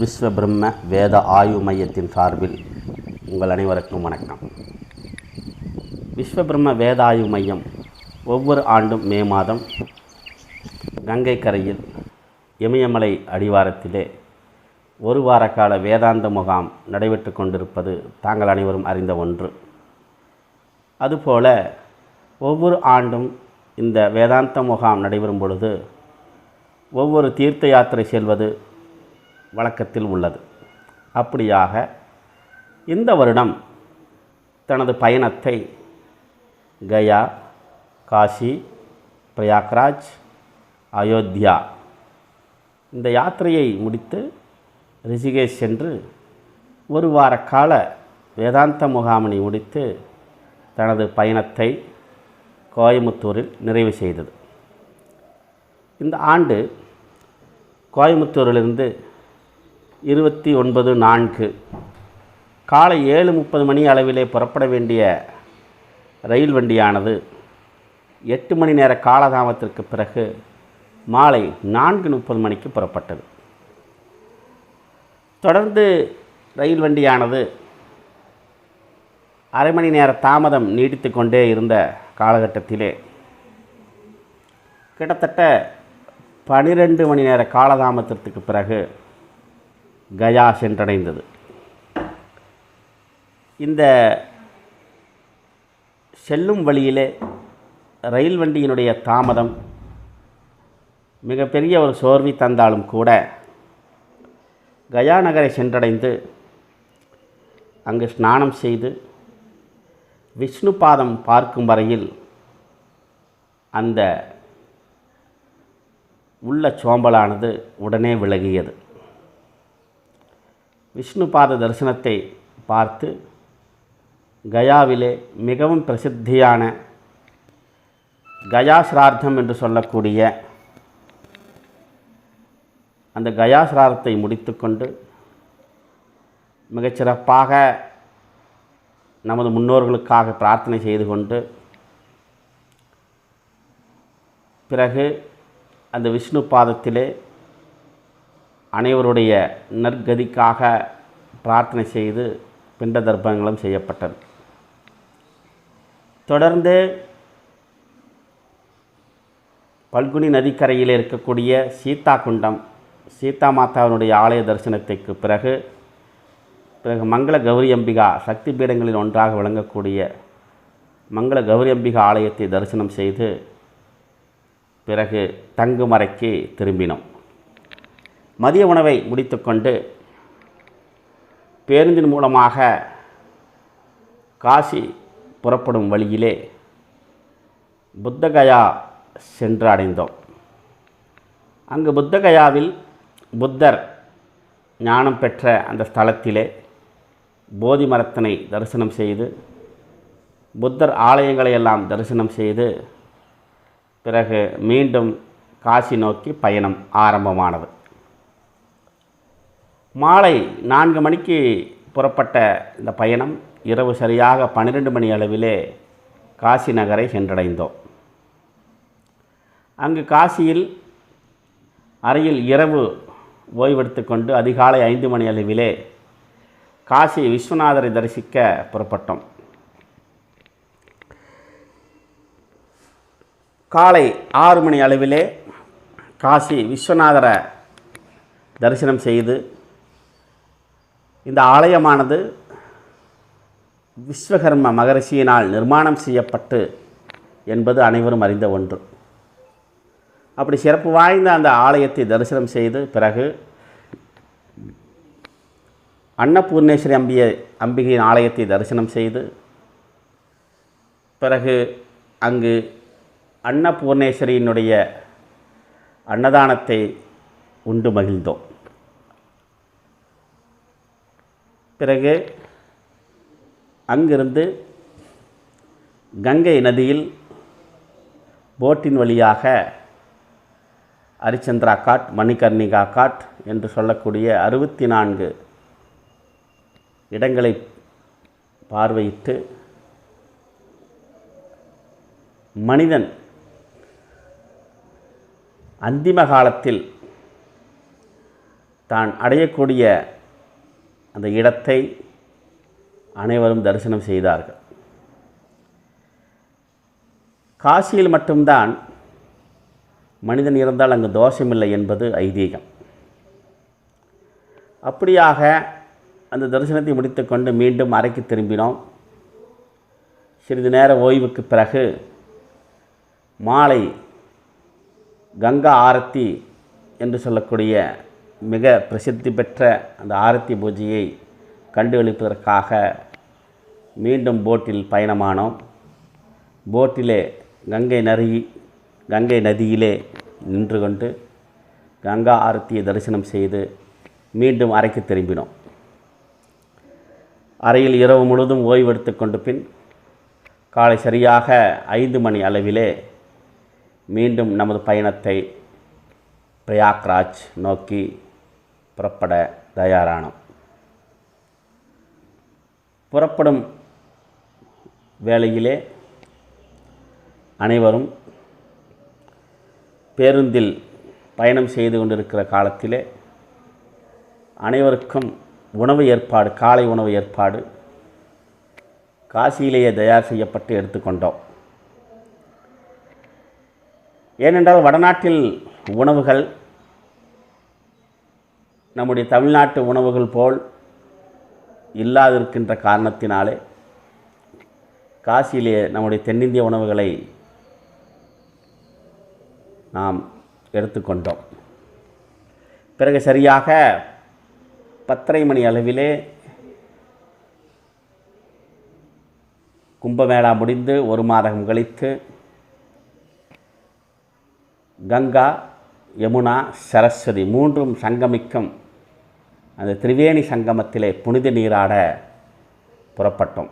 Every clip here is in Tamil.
விஸ்வ பிரம்ம வேத ஆய்வு மையத்தின் சார்பில் உங்கள் அனைவருக்கும் வணக்கம். விஸ்வ பிரம்ம வேத ஆய்வு மையம் ஒவ்வொரு ஆண்டும் மே மாதம் கங்கை கரையில் இமயமலை அடிவாரத்திலே ஒரு வார கால வேதாந்த முகாம் நடைபெற்று கொண்டிருப்பது தாங்கள் அனைவரும் அறிந்த ஒன்று. அதுபோல ஒவ்வொரு ஆண்டும் இந்த வேதாந்த முகாம் நடைபெறும் பொழுது ஒவ்வொரு தீர்த்த யாத்திரை செல்வது வழக்கத்தில் உள்ளது. அப்படியாக இந்த வருடம் தனது பயணத்தை கயா காசி பிரயாக்ராஜ் அயோத்தியா இந்த யாத்திரையை முடித்து ரிஷிகேஷ் சென்று ஒரு வார கால வேதாந்த முகாமினை முடித்து தனது பயணத்தை கோயமுத்தூரில் நிறைவு செய்தது. இந்த ஆண்டு கோயமுத்தூரிலிருந்து இருபத்தி ஒன்பது நான்கு. காலை ஏழு முப்பது மணி அளவிலே புறப்பட வேண்டிய ரயில் வண்டியானது எட்டு மணி நேர காலதாமத்திற்கு பிறகு மாலை நான்கு முப்பது மணிக்கு புறப்பட்டது. தொடர்ந்து ரயில் வண்டியானது அரை மணி நேர தாமதம் நீடித்து கொண்டே இருந்த காலகட்டத்திலே கிட்டத்தட்ட பனிரெண்டு மணி நேர காலதாமதத்திற்கு பிறகு கயா சென்றடைந்தது. இந்த செல்லும் வழியிலே ரயில் வண்டியினுடைய தாமதம் மிகப்பெரிய ஒரு சோர்வி தந்தாலும் கூட கயா நகரை சென்றடைந்து அங்கு ஸ்நானம் செய்து விஷ்ணு பாதம் பார்க்கும் வரையில் அந்த உள்ள சோம்பலானது உடனே விலகியது. விஷ்ணு பாத தரிசனத்தை பார்த்து கயாவிலே மிகவும் பிரசித்தியான கயா சிரார்த்தம் என்று சொல்லக்கூடிய அந்த கயா சிரார்த்தத்தை முடித்துக்கொண்டு மிகச்சிறப்பாக நமது முன்னோர்களுக்காக பிரார்த்தனை செய்து கொண்டு பிறகு அந்த விஷ்ணு பாதத்திலே அனைவருடைய நற்கதிக்காக பிரார்த்தனை செய்து பிண்ட தர்ப்பங்களும் செய்யப்பட்டது. தொடர்ந்து பல்குனி நதிக்கரையில் இருக்கக்கூடிய சீதா குண்டம் சீதா மாதாவினுடைய ஆலய தரிசனத்திற்கு பிறகு பிறகு மங்கள கௌரி அம்பிகா சக்தி பீடங்களில் ஒன்றாக விளங்கக்கூடிய மங்கள கௌரி அம்பிகா ஆலயத்தை தரிசனம் செய்து பிறகு தங்குமறைக்கு திரும்பினோம். மதிய உணவை முடித்துக்கொண்டு பேருந்தின் மூலமாக காசி புறப்படும் வழியிலே புத்தகயா சென்று அடைந்தோம் அங்கு புத்தகயாவில் புத்தர் ஞானம் பெற்ற அந்த ஸ்தலத்திலே போதி மரத்தினை தரிசனம் செய்து புத்தர் ஆலயங்களை எல்லாம் தரிசனம் செய்து பிறகு மீண்டும் காசி நோக்கி பயணம் ஆரம்பமானது. மாலை நான்கு மணிக்கு புறப்பட்ட இந்த பயணம் இரவு சரியாக பன்னிரெண்டு மணி அளவிலே காசி நகரை சென்றடைந்தோம். அங்கு காசியில் அறையில் இரவு ஓய்வெடுத்து கொண்டு அதிகாலை ஐந்து மணி அளவிலே காசி விஸ்வநாதரை தரிசிக்க புறப்பட்டோம். காலை ஆறு மணி அளவிலே காசி விஸ்வநாதரை தரிசனம் செய்து இந்த ஆலயமானது விஸ்வகர்ம மகரிஷியினால் நிர்மாணம் செய்யப்பட்டு என்பது அனைவரும் அறிந்த ஒன்று. அப்படி சிறப்பு வாய்ந்த அந்த ஆலயத்தை தரிசனம் செய்து பிறகு அன்னபூர்ணேஸ்வரி அம்பிய அம்பிகையின் ஆலயத்தை தரிசனம் செய்து பிறகு அங்கு அன்னபூர்ணேஸ்வரியினுடைய அன்னதானத்தை உண்டு மகிழ்ந்தோம். பிறகு அங்கிருந்து கங்கை நதியில் போட்டின் வழியாக ஹரிச்சந்திரா காட் மணிகர்ணிகா காட் என்று சொல்லக்கூடிய அறுபத்தி நான்கு இடங்களை பார்வையிட்டு மனிதன் அந்திம காலத்தில் தான் அடையக்கூடிய அந்த இடத்தை அனைவரும் தரிசனம் செய்தார்கள். காசியில் மட்டும்தான் மனிதன் இருந்தால் அங்கு தோஷமில்லை என்பது ஐதீகம். அப்படியாக அந்த தரிசனத்தை முடித்துக்கொண்டு மீண்டும் அறைக்கு திரும்பினோம். சிறிது நேர ஓய்வுக்கு பிறகு மாலை கங்கா ஆரத்தி என்று சொல்லக்கூடிய மிக பிரசித்தி பெற்ற அந்த ஆரத்தி பூஜையை கண்டுகளிப்பதற்காக மீண்டும் போட்டில் பயணமானோம். போட்டிலே கங்கை நரி கங்கை நதியிலே நின்று கொண்டு கங்கா ஆரத்தியை தரிசனம் செய்து மீண்டும் அறைக்கு திரும்பினோம். அறையில் இரவு முழுதும் ஓய்வெடுத்து கொண்டு பின் காலை சரியாக ஐந்து மணி அளவிலே மீண்டும் நமது பயணத்தை பிரயாக்ராஜ் நோக்கி புறப்பட தயாரானோம். புறப்படும் வேளையிலே அனைவரும் பேருந்தில் பயணம் செய்து கொண்டிருக்கிற காலத்திலே அனைவருக்கும் உணவு ஏற்பாடு காலை உணவு ஏற்பாடு காசியிலேயே தயார் செய்யப்பட்டு எடுத்துக்கொண்டோம் ஏனென்றால் வடநாட்டில் உணவுகள் நம்முடைய தமிழ்நாட்டு உணவுகள் போல் இல்லாதிருக்கின்ற காரணத்தினாலே காசியிலே நம்முடைய தென்னிந்திய உணவுகளை நாம் எடுத்துக்கொண்டோம். பிறகு சரியாக பத்தரை மணி அளவிலே கும்பமேளா முடிந்து ஒரு மாதம் கழித்து கங்கா யமுனா சரஸ்வதி மூன்றும் சங்கமிக்கும் அந்த திரிவேணி சங்கமத்திலே புனித நீராட புறப்பட்டோம்.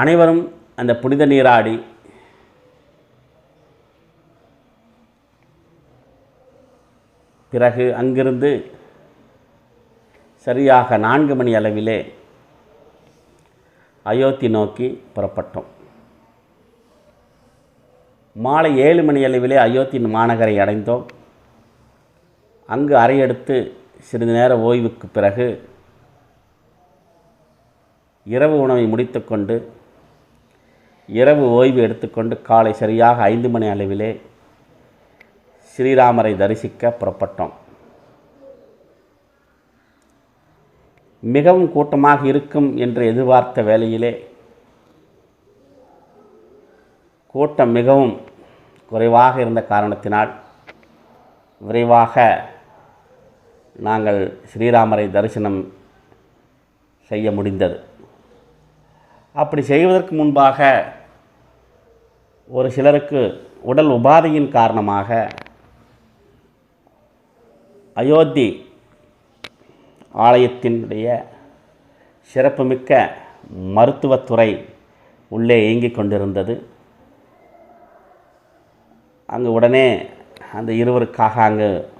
அனைவரும் அந்த புனித நீராடி பிறகு அங்கிருந்து சரியாக நான்கு மணி அளவிலே அயோத்தி நோக்கி புறப்பட்டோம். மாலை ஏழு மணி அளவிலே அயோத்தி மாநகரை அடைந்தோம். அங்கு அறையெடுத்து சிறிது நேர ஓய்வுக்கு பிறகு இரவு உணவை முடித்துக்கொண்டு இரவு ஓய்வு எடுத்துக்கொண்டு காலை சரியாக ஐந்து மணி அளவிலே ஸ்ரீராமரை தரிசிக்க புறப்பட்டோம். மிகவும் கூட்டமாக இருக்கும் என்று எதிர்பார்த்த வேளையிலே கூட்டம் மிகவும் குறைவாக இருந்த காரணத்தினால் விரைவாக நாங்கள் ஸ்ரீராமரை தரிசனம் செய்ய முடிந்தது. அப்படி செய்வதற்கு முன்பாக ஒரு சிலருக்கு உடல் உபாதையின் காரணமாக அயோத்தி ஆலயத்தினுடைய சிறப்புமிக்க மருத்துவத்துறை உள்ளே இயங்கிக் கொண்டிருந்தது. அங்கு உடனே அந்த இருவருக்காக அங்கு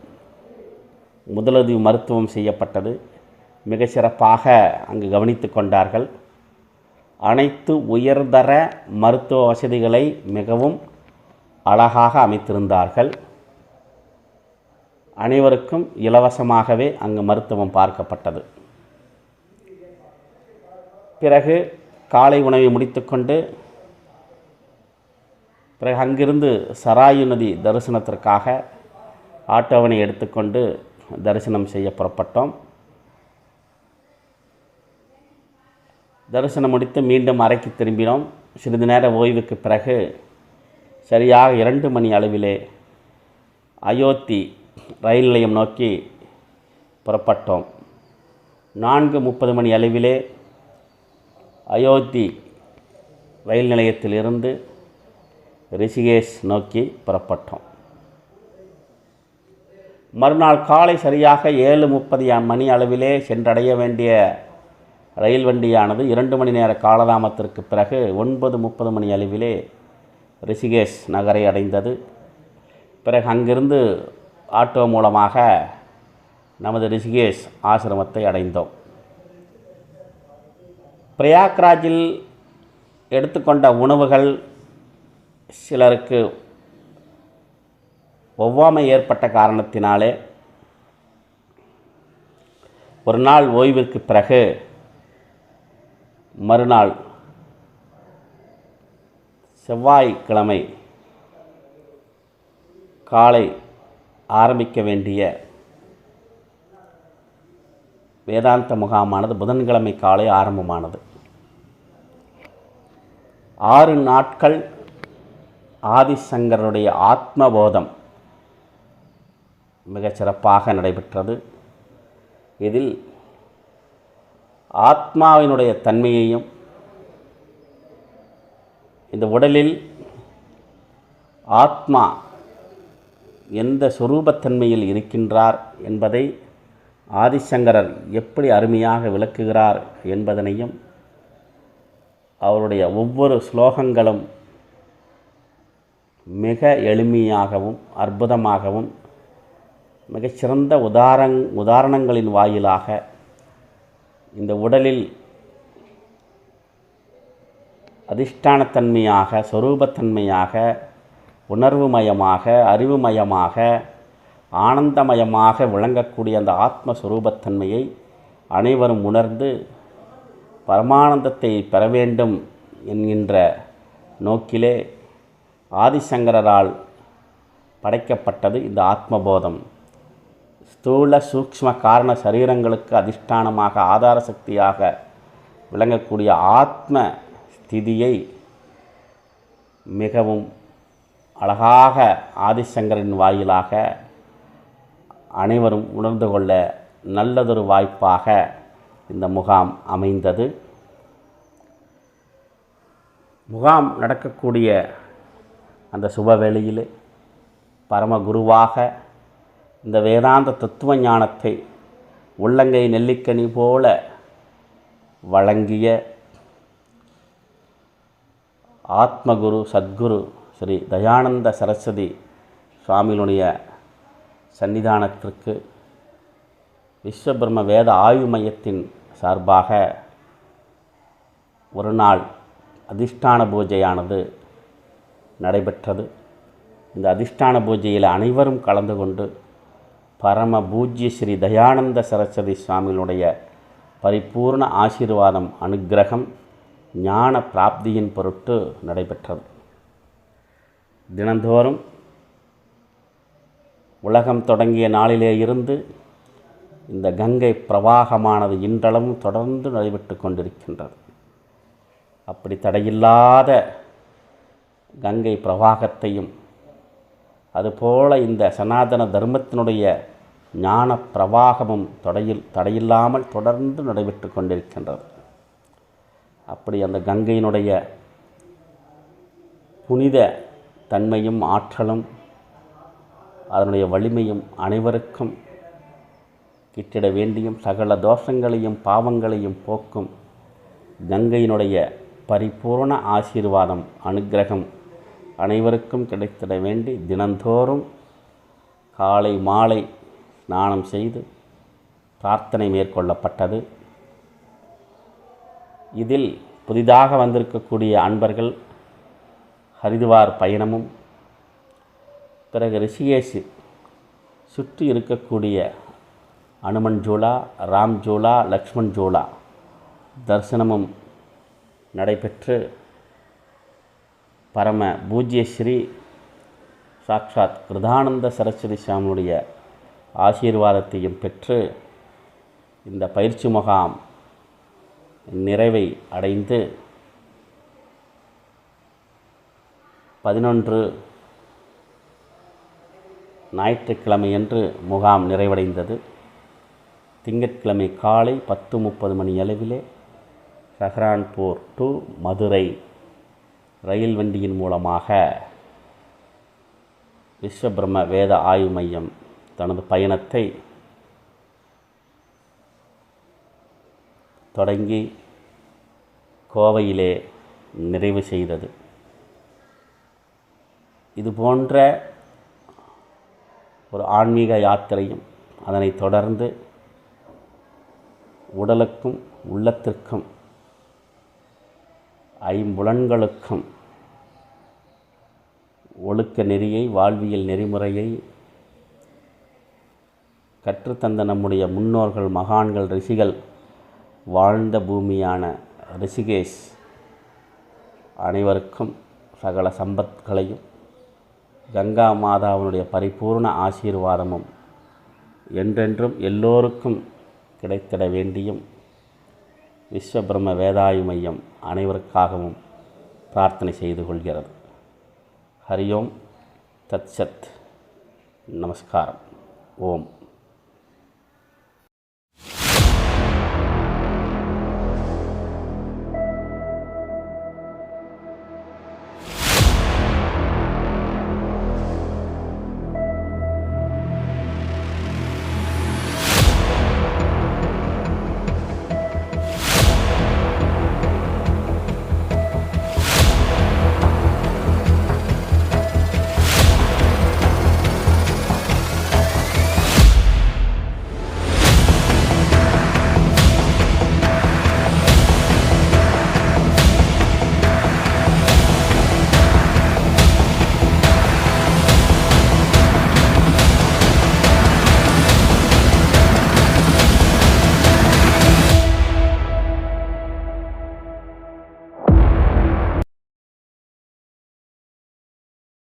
முதலுதவி மருத்துவம் செய்யப்பட்டது. மிக சிறப்பாக அங்கு கவனித்து கொண்டார்கள். அனைத்து உயர்தர மருத்துவ வசதிகளை மிகவும் அழகாக அமைத்திருந்தார்கள். அனைவருக்கும் இலவசமாகவே அங்கு மருத்துவம் பார்க்கப்பட்டது. பிறகு காலை உணவை முடித்துக்கொண்டு பிறகு அங்கிருந்து சராயு நதி தரிசனத்திற்காக ஆட்டோவனை எடுத்துக்கொண்டு தரிசனம் செய்ய புறப்பட்டோம். தரிசனம் முடித்து மீண்டும் அறைக்கு திரும்பினோம். சிறிது நேர ஓய்வுக்கு பிறகு சரியாக இரண்டு மணி அளவிலே அயோத்தி ரயில் நிலையம் நோக்கி புறப்பட்டோம். நான்கு முப்பது மணி அளவிலே அயோத்தி ரயில் நிலையத்திலிருந்து ரிஷிகேஷ் நோக்கி புறப்பட்டோம். மறுநாள் காலை சரியாக ஏழு முப்பது மணி அளவிலே சென்றடைய வேண்டிய ரயில் வண்டியானது இரண்டு மணி நேர காலதாமத்திற்கு பிறகு ஒன்பது முப்பது மணி அளவிலே ரிஷிகேஷ் நகரை அடைந்தது. பிறகு அங்கிருந்து ஆட்டோ மூலமாக நமது ரிஷிகேஷ் ஆசிரமத்தை அடைந்தோம். பிரயாக்ராஜில் எடுத்துக்கொண்ட உணவுகள் சிலருக்கு ஒவ்வாமை ஏற்பட்ட காரணத்தினாலே ஒரு நாள் ஓய்விற்கு பிறகு மறுநாள் செவ்வாய்க்கிழமை காலை ஆரம்பிக்க வேண்டிய வேதாந்த முகாமானது புதன்கிழமை காலை ஆரம்பமானது. ஆறு நாட்கள் ஆதிசங்கருடைய ஆத்மபோதம். மிகச்சிறப்பாக நடைபெற்றது. இதில் ஆத்மாவினுடைய தன்மையையும் இந்த உடலில் ஆத்மா எந்த சுரூபத்தன்மையில் இருக்கின்றார் என்பதை ஆதிசங்கரர் எப்படி அருமையாக விளக்குகிறார் என்பதனையும் அவருடைய ஒவ்வொரு ஸ்லோகங்களும் மிக எளிமையாகவும் அற்புதமாகவும் மிகச்சிறந்த உதாரண உதாரணங்களின் வாயிலாக இந்த உடலில் அதிஷ்டானத்தன்மையாக சொரூபத்தன்மையாக உணர்வுமயமாக அறிவுமயமாக ஆனந்தமயமாக விளங்கக்கூடிய அந்த ஆத்மஸ்வரூபத்தன்மையை அனைவரும் உணர்ந்து பரமானந்தத்தை பெற வேண்டும் என்கின்ற நோக்கிலே ஆதிசங்கரால் படைக்கப்பட்டது இந்த ஆத்மபோதம். ஸ்தூல சூக்ஷ்ம காரண சரீரங்களுக்கு அதிஷ்டானமாக ஆதார சக்தியாக விளங்கக்கூடிய ஆத்ம ஸ்திதியை மிகவும் அழகாக ஆதிசங்கரின் வாயிலாக அனைவரும் உணர்ந்து கொள்ள நல்லதொரு வாய்ப்பாக இந்த முகாம் அமைந்தது. முகாம் நடக்கக்கூடிய அந்த சுபவேளையிலே பரமகுருவாக இந்த வேதாந்த தத்துவ ஞானத்தை உள்ளங்கை நெல்லிக்கனி போல வழங்கிய ஆத்மகுரு சத்குரு ஸ்ரீ தயானந்த சரஸ்வதி சுவாமியினுடைய சன்னிதானத்திற்கு விஸ்வபிரம்ம வேத ஆய்வு மையத்தின் சார்பாக ஒரு நாள் அதிஷ்டான பூஜையானது நடைபெற்றது. இந்த அதிஷ்டான பூஜையில் அனைவரும் கலந்து கொண்டு பரம பூஜ்ய ஸ்ரீ தயானந்த சரஸ்வதி சுவாமிகளுடைய பரிபூர்ண ஆசீர்வாதம் அனுக்கிரகம் ஞான பிராப்தியின் பொருட்டு நடைபெற்றது. தினந்தோறும் உலகம் தொடங்கிய நாளிலே இருந்து இந்த கங்கை பிரவாகமானது இன்றளவும் தொடர்ந்து நடைபெற்று கொண்டிருக்கின்றது. அப்படி தடையில்லாத கங்கை பிரவாகத்தையும் அதுபோல இந்த சனாதன தர்மத்தினுடைய ஞான பிரவாகமும் தடையில் தடையில்லாமல் தொடர்ந்து நடைபெற்று கொண்டிருக்கின்றது. அப்படி அந்த கங்கையினுடைய புனித தன்மையும் ஆற்றலும் அதனுடைய வலிமையும் அனைவருக்கும் கிட்டிட வேண்டியும் சகல தோஷங்களையும் பாவங்களையும் போக்கும் கங்கையினுடைய பரிபூர்ண ஆசீர்வாதம் அனுக்கிரகம் அனைவருக்கும் கிடைத்திட வேண்டி தினந்தோறும் காலை மாலை ஸ்நானம் செய்து பிரார்த்தனை மேற்கொள்ளப்பட்டது. இதில் புதிதாக வந்திருக்கக்கூடிய அன்பர்கள் ஹரிதுவார் பயணமும் பிறகு ரிஷிகேஷ் சுற்றி இருக்கக்கூடிய அனுமன் ஜூலா ராம் ஜூலா லக்ஷ்மண் ஜூலா தரிசனமும் நடைபெற்று பரம பூஜ்ய ஸ்ரீ சாக்ஷாத் கிருதானந்த சரஸ்வதி சுவாமியுடைய ஆசீர்வாதத்தையும் பெற்று இந்த பயிற்சி முகாம் நிறைவை அடைந்து பதினொன்று ஞாயிற்றுக்கிழமையன்று முகாம் நிறைவடைந்தது. திங்கட்கிழமை காலை பத்து முப்பது மணி அளவிலே சஹரான்பூர் டு மதுரை ரயில் வண்டியின் மூலமாக விஸ்வபிரம வேத ஆய்வு மையம் தனது பயணத்தை தொடங்கி கோவையிலே நிறைவு செய்தது. இது போன்ற ஒரு ஆன்மீக யாத்திரையும் அதனைத் தொடர்ந்து உடலுக்கும் உள்ளத்திற்கும் ஐம்புலன்களுக்கும் ஒழுக்க நெறியை வாழ்வியல் நெறிமுறையை கற்றுத்தந்த நம்முடைய முன்னோர்கள் மகான்கள் ரிஷிகள் வாழ்ந்த பூமியான ரிஷிகேஷ் அனைவருக்கும் சகல சம்பத்களையும் கங்கா மாதாவினுடைய பரிபூர்ண ஆசீர்வாதமும் என்றென்றும் எல்லோருக்கும் கிடைத்திட வேண்டியும் விஸ்வபிரம்ம வேதாயு மையம் அனைவருக்காகவும் பிரார்த்தனை செய்து கொள்கிறது. ஹரியோம் தத்சத். நமஸ்காரம். ஓம்.